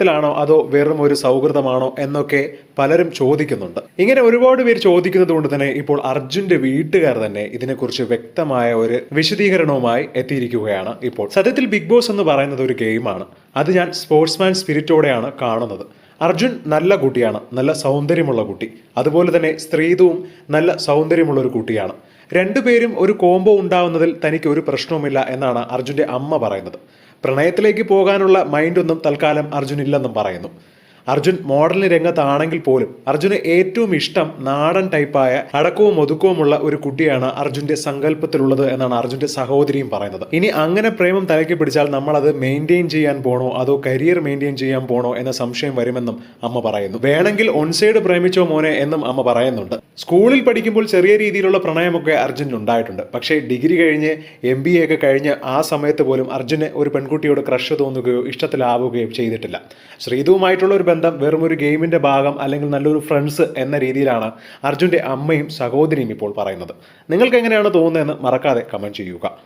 ത്തിലാണോ അതോ വെറും ഒരു സൗഹൃദമാണോ എന്നൊക്കെ പലരും ചോദിക്കുന്നുണ്ട്. ഇങ്ങനെ ഒരുപാട് പേര് ചോദിക്കുന്നത് കൊണ്ട് തന്നെ ഇപ്പോൾ അർജുന്റെ വീട്ടുകാർ തന്നെ ഇതിനെക്കുറിച്ച് വ്യക്തമായ ഒരു വിശദീകരണവുമായി എത്തിയിരിക്കുകയാണ് ഇപ്പോൾ. സത്യത്തിൽ ബിഗ് ബോസ് എന്ന് പറയുന്നത് ഒരു ഗെയിമാണ്. അത് ഞാൻ സ്പോർട്സ്മാൻ സ്പിരിറ്റോടെയാണ് കാണുന്നത്. അർജുൻ നല്ല കുട്ടിയാണ് നല്ല സൗന്ദര്യമുള്ള കുട്ടി. അതുപോലെ തന്നെ സ്ത്രീതുവും നല്ല സൗന്ദര്യമുള്ള ഒരു കുട്ടിയാണ്. രണ്ടുപേരും ഒരു കോംബോ ഉണ്ടാവുന്നതിൽ തനിക്ക് ഒരു പ്രശ്നവുമില്ല എന്നാണ് അർജുന്റെ അമ്മ പറയുന്നത്. പ്രണയത്തിലേക്ക് പോകാനുള്ള മൈൻഡൊന്നും തൽക്കാലം അർജുൻ ഇല്ലെന്നും പറയുന്നു. അർജുൻ മോഡലിന് രംഗത്താണെങ്കിൽ പോലും അർജുന് ഏറ്റവും ഇഷ്ടം നാടൻ ടൈപ്പായ അടക്കവും ഒതുക്കവുമുള്ള ഒരു കുട്ടിയാണ് അർജുന്റെ സങ്കല്പത്തിലുള്ളത് എന്നാണ് അർജുന്റെ സഹോദരിയും പറയുന്നത്. ഇനി അങ്ങനെ പ്രേമം തലയ്ക്ക് പിടിച്ചാൽ നമ്മൾ അത് മെയിന്റെയിൻ ചെയ്യാൻ പോണോ? അതോ കരിയർ മെയിന്റെയിൻ ചെയ്യാൻ പോണോ എന്ന സംശയം വരുമെന്നും അമ്മ പറയുന്നു. വേണമെങ്കിൽ ഒൺസൈഡ് പ്രേമിച്ചോ മോനെ എന്നും അമ്മ പറയുന്നുണ്ട്. സ്കൂളിൽ പഠിക്കുമ്പോൾ ചെറിയ രീതിയിലുള്ള പ്രണയമൊക്കെ അർജുന് ഉണ്ടായിട്ടുണ്ട്. പക്ഷേ ഡിഗ്രി കഴിഞ്ഞ് എം ബി എ ഒക്കെ കഴിഞ്ഞ് ആ സമയത്ത് പോലും അർജുന് ഒരു പെൺകുട്ടിയോട് ക്രഷ് തോന്നുകയോ ഇഷ്ടത്തിലാവുകയോ ചെയ്തിട്ടില്ല. ശ്രീതുവുമായിട്ടുള്ള ഒരു ബന്ധം വെറും ഒരു ഗെയിമിന്റെ ഭാഗം അല്ലെങ്കിൽ നല്ലൊരു ഫ്രണ്ട്സ് എന്ന രീതിയിലാണ് അർജുന്റെ അമ്മയും സഹോദരിയും ഇപ്പോൾ പറയുന്നത്. നിങ്ങൾക്ക് എങ്ങനെയാണ് തോന്നുന്നതെന്ന് മറക്കാതെ കമന്റ് ചെയ്യുക.